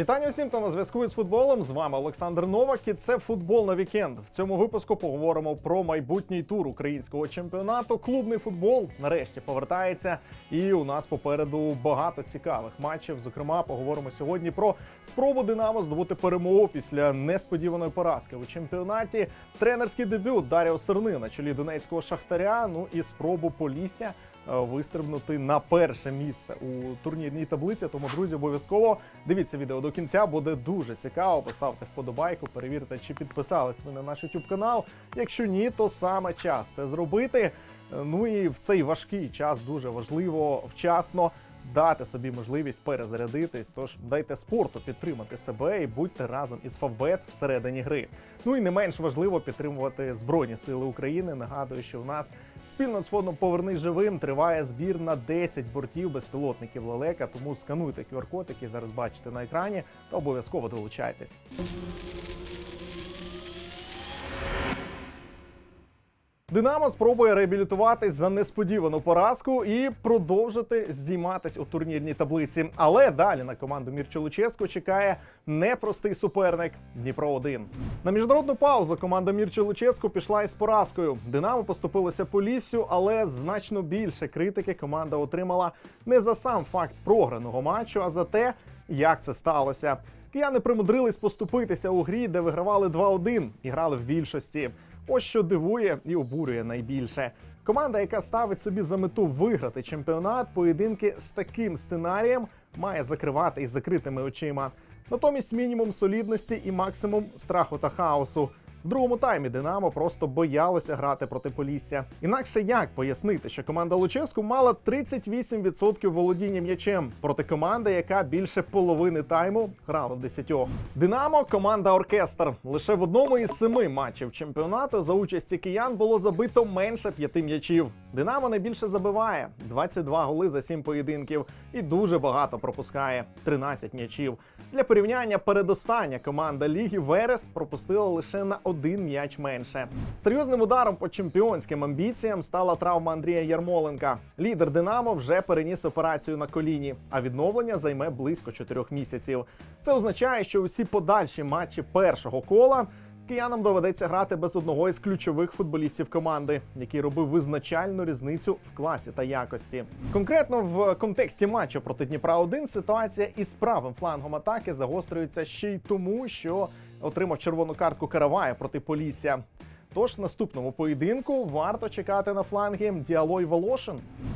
Вітання усім, хто на зв'язку із футболом. З вами Олександр Новак. І це футбол на вікенд. В цьому випуску поговоримо про майбутній тур українського чемпіонату. Клубний футбол нарешті повертається. І у нас попереду багато цікавих матчів. Зокрема, поговоримо сьогодні про спробу Динамо здобути перемогу після несподіваної поразки у чемпіонаті. Тренерський дебют Даріо Серни на чолі донецького шахтаря. Ну і спробу Полісся вистрибнути на перше місце у турнірній таблиці. Тому, друзі, обов'язково дивіться відео до кінця. Буде дуже цікаво. Поставте вподобайку, перевірте, чи підписались ви на наш YouTube канал. Якщо ні, то саме час це зробити. Е, Ну і в цей важкий час дуже важливо вчасно. Дати собі можливість перезарядитись, тож дайте спорту підтримати себе і будьте разом із Фавбет всередині гри. Ну і не менш важливо підтримувати Збройні Сили України. Нагадую, що в нас спільно з фондом Повернись живим триває збір на 10 бортів безпілотників лелека. Тому скануйте QR-код, який зараз бачите на екрані, та обов'язково долучайтесь. Динамо спробує реабілітуватись за несподівану поразку і продовжити здійматись у турнірній таблиці. Але далі на команду Мірчо Луческо чекає непростий суперник Дніпро 1 На міжнародну паузу команда Мірчо Луческо пішла із поразкою. Динамо поступилося по лісю, але значно більше критики команда отримала не за сам факт програного матчу, а за те, як це сталося. Кияни примудрились поступитися у грі, де вигравали 2-1 і грали в більшості. Ось що дивує і обурює найбільше. Команда, яка ставить собі за мету виграти чемпіонат, поєдинки з таким сценарієм має закривати із закритими очима. Натомість мінімум солідності і максимум страху та хаосу. В другому таймі Динамо просто боялося грати проти Полісся. Інакше як пояснити, що команда Луческу мала 38% володіння м'ячем проти команди, яка більше половини тайму грала десятьох. Динамо команда оркестр. Лише в одному із семи матчів чемпіонату за участі киян було забито менше п'яти м'ячів. Динамо найбільше забиває 22 голи за 7 поєдинків і дуже багато пропускає 13 м'ячів. Для порівняння передостання команда ліги Верес пропустила лише на один м'яч менше. Серйозним ударом по чемпіонським амбіціям стала травма Андрія Ярмоленка. Лідер Динамо вже переніс операцію на коліні, а відновлення займе близько 4 місяців. Це означає, що усі подальші матчі першого кола киянам доведеться грати без одного із ключових футболістів команди, який робив визначальну різницю в класі та якості. Конкретно в контексті матчу проти Дніпра 1 ситуація із правим флангом атаки загострюється ще й тому, що отримав червону картку Каравая проти Полісся. Тож в наступному поєдинку варто чекати на фланги Діалой Волошин.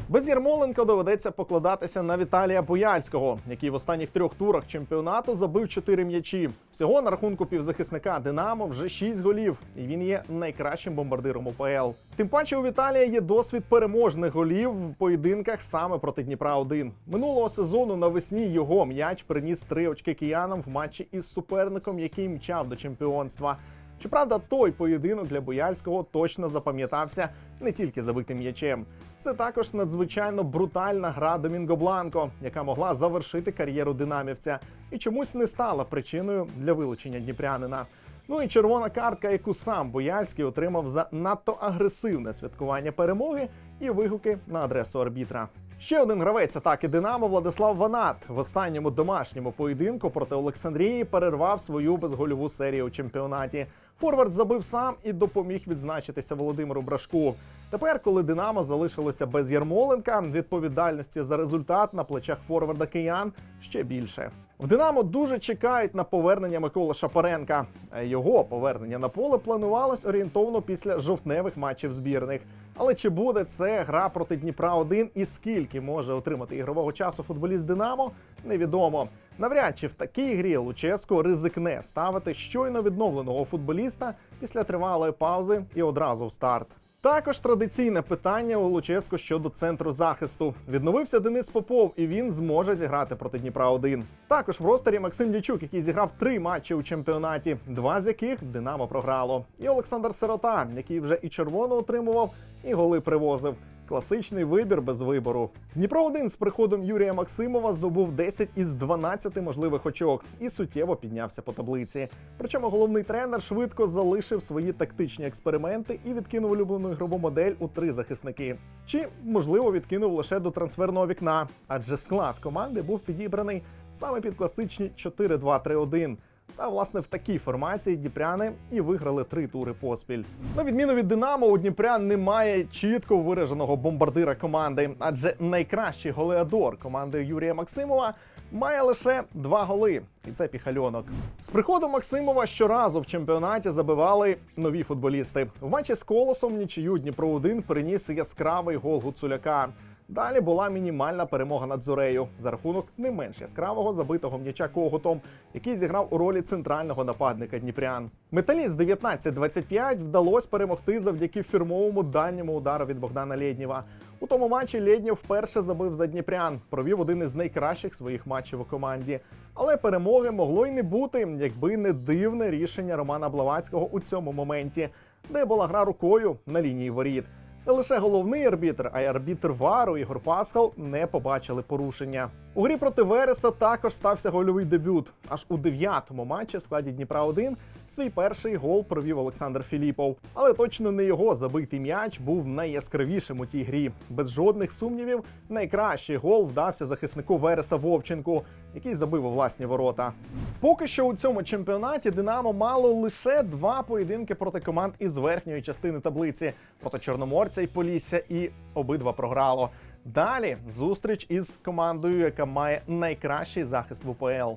Без Ярмоленка доведеться покладатися на Віталія Бояльського, який в останніх трьох турах чемпіонату забив 4 м'ячі. Всього на рахунку півзахисника Динамо вже 6 голів, і він є найкращим бомбардиром УПЛ. Тим паче у Віталія є досвід переможних голів в поєдинках саме проти Дніпра 1 Минулого сезону навесні його м'яч приніс три очки киянам в матчі із суперником, який мчав до чемпіонства. Щоправда, той поєдинок для Бояльського точно запам'ятався не тільки забитим м'ячем. Це також надзвичайно брутальна гра Домінго Бланко, яка могла завершити кар'єру динамівця і чомусь не стала причиною для вилучення дніпрянина. Ну і червона картка, яку сам Бояльський отримав за надто агресивне святкування перемоги і вигуки на адресу арбітра. Ще один гравець атаки Динамо Владислав Ванат в останньому домашньому поєдинку проти Олександрії перервав свою безгольову серію у чемпіонаті. Форвард забив сам і допоміг відзначитися Володимиру Брашку. Тепер, коли Динамо залишилося без Ярмоленка, відповідальності за результат на плечах форварда киян ще більше. В Динамо дуже чекають на повернення Миколи Шапаренка. Його повернення на поле планувалось орієнтовно після жовтневих матчів збірних. Але чи буде це гра проти Дніпра 1 і скільки може отримати ігрового часу футболіст Динамо, невідомо. Навряд чи в такій грі Луческо ризикне ставити щойно відновленого футболіста після тривалої паузи і одразу в старт. Також традиційне питання у Луческо щодо центру захисту. Відновився Денис Попов, і він зможе зіграти проти Дніпра 1 Також в ростері Максим Дячук, який зіграв три матчі у чемпіонаті, два з яких Динамо програло. І Олександр Сирота, який вже і червоно отримував, і голи привозив. Класичний вибір без вибору. Дніпро 1 з приходом Юрія Максимова здобув 10 із 12 можливих очок і суттєво піднявся по таблиці. Причому головний тренер швидко залишив свої тактичні експерименти і відкинув улюблену ігрову модель у три захисники. Чи можливо відкинув лише до трансферного вікна, адже склад команди був підібраний саме під класичні 4-2-3-1. Та власне в такій формації дніпряни і виграли три тури поспіль. На відміну від Динамо, у Дніпрян немає чітко вираженого бомбардира команди, адже найкращий голеадор команди Юрія Максимова має лише два голи, і це піхальонок. З приходом Максимова щоразу в чемпіонаті забивали нові футболісти. В матчі з колосом нічию Дніпро 1 приніс яскравий гол Гуцуляка. Далі була мінімальна перемога над Зорею за рахунок не менш яскравого забитого м'яча когутом, який зіграв у ролі центрального нападника Дніпрян. Металіст 19-25 вдалося перемогти завдяки фірмовому дальньому удару від Богдана Лєднєва. У тому матчі Лєднєв вперше забив за Дніпрян, провів один із найкращих своїх матчів у команді. Але перемоги могло й не бути, якби не дивне рішення Романа Блавацького у цьому моменті, де була гра рукою на лінії воріт. Не лише головний арбітр, а й арбітр Вару Ігор Пасхал не побачили порушення. У грі проти Вереса також стався гольовий дебют. Аж у дев'ятому матчі в складі Дніпра 1 свій перший гол провів Олександр Філіпов. Але точно не його забитий м'яч був найяскравішим у тій грі. Без жодних сумнівів, найкращий гол вдався захиснику Вереса Вовченку, який забив у власні ворота. Поки що у цьому чемпіонаті Динамо мало лише два поєдинки проти команд із верхньої частини таблиці проти Чорноморця і Полісся, і обидва програло. Далі зустріч із командою, яка має найкращий захист в УПЛ.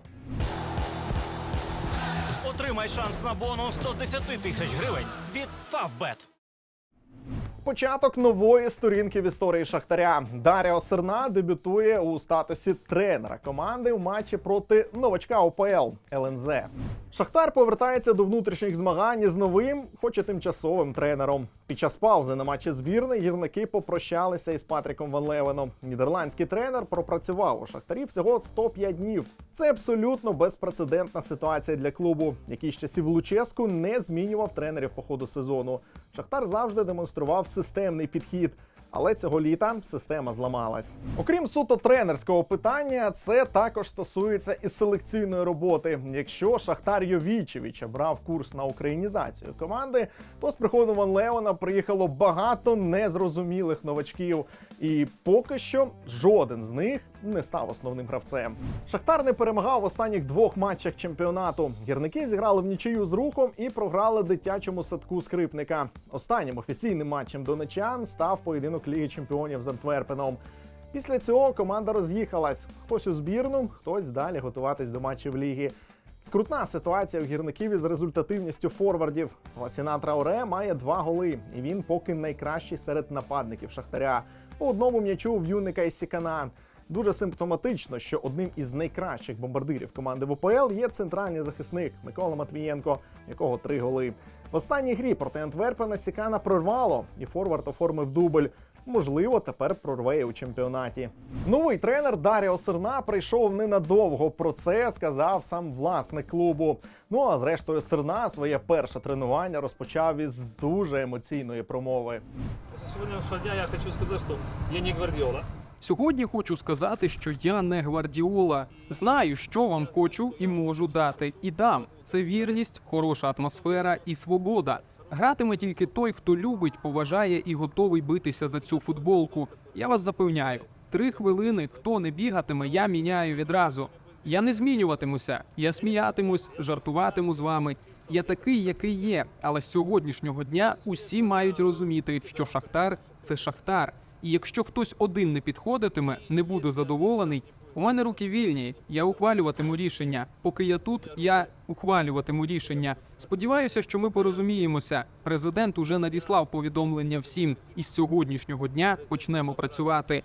Отримай шанс на бонус до 10 тисяч гривень від Favbet. Початок нової сторінки в історії Шахтаря. Даріо Серна дебютує у статусі тренера команди в матчі проти новачка УПЛ ЛНЗ. Шахтар повертається до внутрішніх змагань з новим, хоч і тимчасовим тренером. Під час паузи на матчі збірної гірники попрощалися із Патріком Ван Левеном. Нідерландський тренер пропрацював у Шахтарі всього 105 днів. Це абсолютно безпрецедентна ситуація для клубу, який з часів Луческу не змінював тренерів по ходу сезону. Шахтар завжди демонстрував системний підхід. Але цього літа система зламалась. Окрім суто тренерського питання, це також стосується і селекційної роботи. Якщо Шахтар Йовічевича брав курс на українізацію команди, то з приходом Ван Леона приїхало багато незрозумілих новачків, і поки що жоден з них не став основним гравцем. Шахтар не перемагав в останніх двох матчах чемпіонату. Гірники зіграли в нічию з рухом і програли дитячому садку скрипника. Останнім офіційним матчем донечан став поєдинок Ліги Чемпіонів з Антверпеном. Після цього команда роз'їхалась: хтось у збірну, хтось далі готуватись до матчів ліги. Скрутна ситуація у гірників із результативністю форвардів. Ласіна Траоре має два голи, і він поки найкращий серед нападників Шахтаря. По одному м'ячу в юника із Сікана. Дуже симптоматично, що одним із найкращих бомбардирів команди ВПЛ є центральний захисник Микола Матвієнко, якого три голи. В останній грі проти Антверпена Сікана прорвало, і форвард оформив дубль. Можливо, тепер прорве у чемпіонаті. Новий тренер Даріо Серна прийшов ненадовго. Про це сказав сам власник клубу. Ну а зрештою, Серна своє перше тренування розпочав із дуже емоційної промови. Сегодня входя, я хочу сказать, что я не Гвардиола. Сьогодні хочу сказати, що я не гвардіола. Знаю, що вам хочу і можу дати, і дам. Це вірність, хороша атмосфера і свобода. Гратиме тільки той, хто любить, поважає і готовий битися за цю футболку. Я вас запевняю, три хвилини, хто не бігатиме, я міняю відразу. Я не змінюватимуся. Я сміятимусь, жартуватиму з вами. Я такий, який є. Але з сьогоднішнього дня усі мають розуміти, що Шахтар це Шахтар. І якщо хтось один не підходитиме, не буде задоволений. У мене руки вільні. Я ухвалюватиму рішення. Поки я тут, я ухвалюватиму рішення. Сподіваюся, що ми порозуміємося. Президент уже надіслав повідомлення всім, і з сьогоднішнього дня почнемо працювати.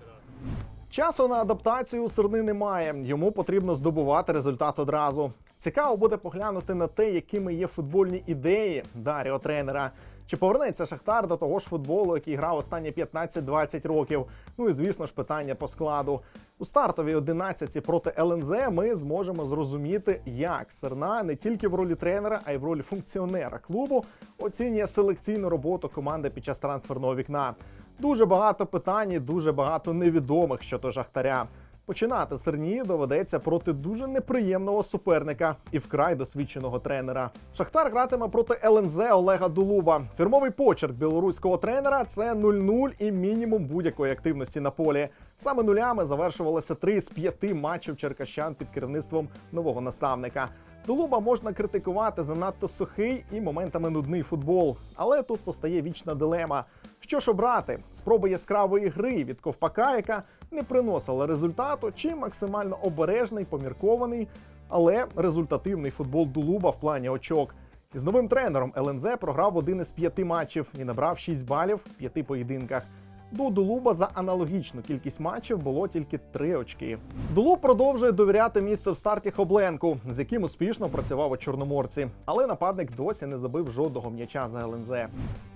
Часу на адаптацію у Серни немає. Йому потрібно здобувати результат одразу. Цікаво буде поглянути на те, якими є футбольні ідеї Даріо тренера. Чи повернеться Шахтар до того ж футболу, який грав останні 15-20 років? Ну і звісно ж питання по складу. У стартовій 11 проти ЛНЗ ми зможемо зрозуміти, як Серна не тільки в ролі тренера, а й в ролі функціонера клубу оцінює селекційну роботу команди під час трансферного вікна. Дуже багато питань, і дуже багато невідомих щодо Шахтаря. Починати Серні доведеться проти дуже неприємного суперника і вкрай досвідченого тренера. Шахтар гратиме проти ЛНЗ Олега Дулуба. Фірмовий почерк білоруського тренера це 0-0 і мінімум будь-якої активності на полі. Саме нулями завершувалося три з п'яти матчів черкащан під керівництвом нового наставника. Дулуба можна критикувати за надто сухий і моментами нудний футбол, але тут постає вічна дилема. Що ж обрати? Спроби яскравої гри від ковпака, яка не приносила результату, чи максимально обережний, поміркований, але результативний футбол Дулуба в плані очок. Із новим тренером ЛНЗ програв один із п'яти матчів і набрав 6 балів в п'яти поєдинках. До Дулуба за аналогічну кількість матчів було тільки три очки. Дулуб продовжує довіряти місце в старті Хобленку, з яким успішно працював у Чорноморці, але нападник досі не забив жодного м'яча за ЛНЗ.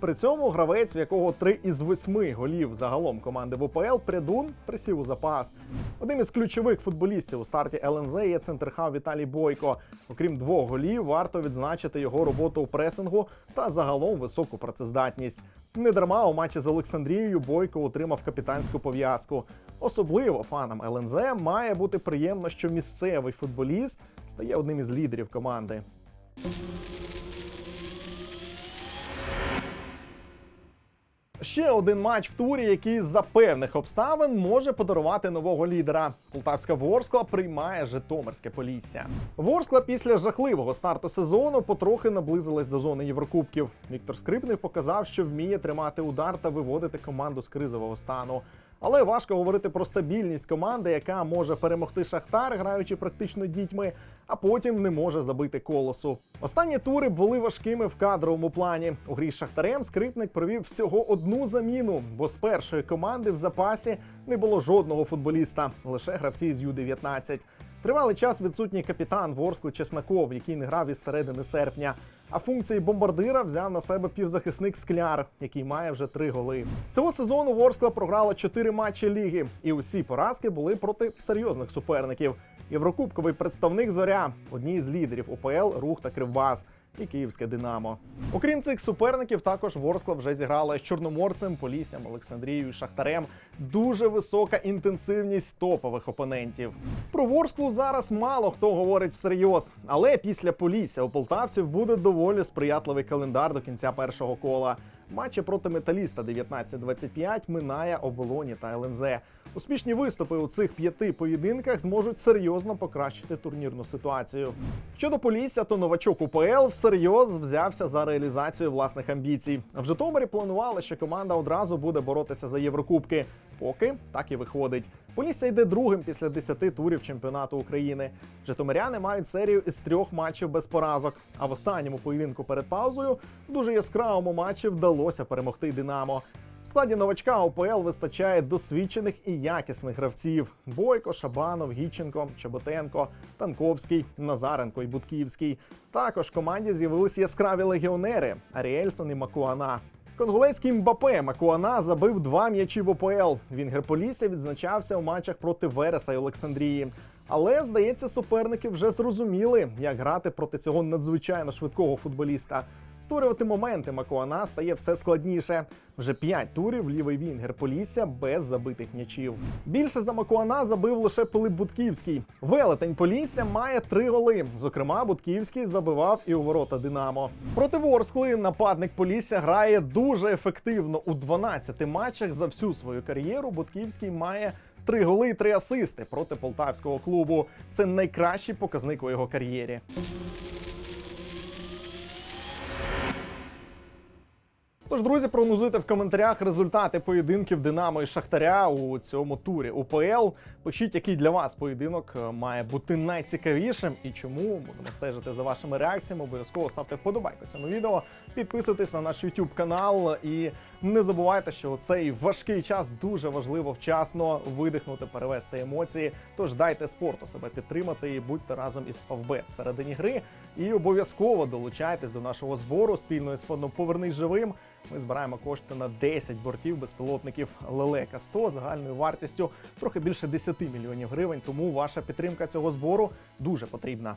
При цьому гравець, в якого три із восьми голів загалом команди ВПЛ, Прядун присів у запас. Одним із ключових футболістів у старті ЛНЗ є центрхав Віталій Бойко. Окрім двох голів, варто відзначити його роботу у пресингу та загалом високу працездатність. Не дарма у матчі з Олександрією Бойко отримав капітанську пов'язку. Особливо фанам ЛНЗ має бути приємно, що місцевий футболіст стає одним із лідерів команди. Ще один матч в турі, який за певних обставин може подарувати нового лідера. Полтавська Ворскла приймає Житомирське Полісся. Ворскла після жахливого старту сезону потрохи наблизилась до зони Єврокубків. Віктор Скрипник показав, що вміє тримати удар та виводити команду з кризового стану. Але важко говорити про стабільність команди, яка може перемогти Шахтар, граючи практично дітьми, а потім не може забити колосу. Останні тури були важкими в кадровому плані. У грі з Шахтарем скрипник провів всього одну заміну, бо з першої команди в запасі не було жодного футболіста, лише гравці з Ю-19. Тривалий час відсутній капітан Ворскли Чесноков, який не грав із середини серпня. А функції бомбардира взяв на себе півзахисник Скляр, який має вже три голи. Цього сезону Ворскла програла чотири матчі ліги, і усі поразки були проти серйозних суперників. Єврокубковий представник Зоря, одні з лідерів УПЛ, Рух та Кривбас і Київське Динамо. Окрім цих суперників, також Ворскла вже зіграла з Чорноморцем, Поліссям, Олександрією, Шахтарем. Дуже висока інтенсивність топових опонентів. Про Ворсклу зараз мало хто говорить всерйоз, але після Полісся у полтавців буде доволі сприятливий календар до кінця першого кола. Матчі проти металіста 19-25 минає оболоні та ЛНЗ. Успішні виступи у цих п'яти поєдинках зможуть серйозно покращити турнірну ситуацію. Щодо Полісся, то новачок УПЛ всерйоз взявся за реалізацію власних амбіцій. В Житомирі планували, що команда одразу буде боротися за Єврокубки. Поки так і виходить. Полісся йде другим після 10 турів чемпіонату України. Житомиряни мають серію із трьох матчів без поразок. А в останньому поєдинку перед паузою в дуже яскравому матчі вдалося перемогти Динамо. В складі новачка ОПЛ вистачає досвідчених і якісних гравців: Бойко, Шабанов, Гіченко, Чеботенко, Танковський, Назаренко і Будківський. Також в команді з'явилися яскраві легіонери Аріельсон і Макуана. Конголезький Мбапе Макуана забив два м'ячі в ОПЛ. Він Полісся відзначався у матчах проти Вереса і Олександрії. Але здається, суперники вже зрозуміли, як грати проти цього надзвичайно швидкого футболіста. Створювати моменти Макуана стає все складніше. Вже п'ять турів лівий вінгер Полісся без забитих м'ячів. Більше за Макуана забив лише Пилип Будківський. Велетень Полісся має три голи. Зокрема, Будківський забивав і у ворота Динамо. Проти Ворскли нападник Полісся грає дуже ефективно у 12 матчах за всю свою кар'єру. Будківський має. Три голи і три асисти проти полтавського клубу. Це найкращий показник у його кар'єрі. Тож, друзі, прогнозуйте в коментарях результати поєдинків Динамо і Шахтаря у цьому турі УПЛ. Пишіть, який для вас поєдинок е, має бути найцікавішим і чому будемо стежити за вашими реакціями. Обов'язково ставте вподобайку цьому відео, підписуйтесь на наш YouTube канал і не забувайте, що у цей важкий час дуже важливо вчасно видихнути, перевести емоції. Тож дайте спорту себе підтримати і будьте разом із ФВБ всередині гри. І обов'язково долучайтесь до нашого збору спільно з фондом Повернись живим. ми збираємо кошти на 10 бортів безпілотників Лелека 100 загальною вартістю трохи більше 10 мільйонів гривень. Тому ваша підтримка цього збору дуже потрібна.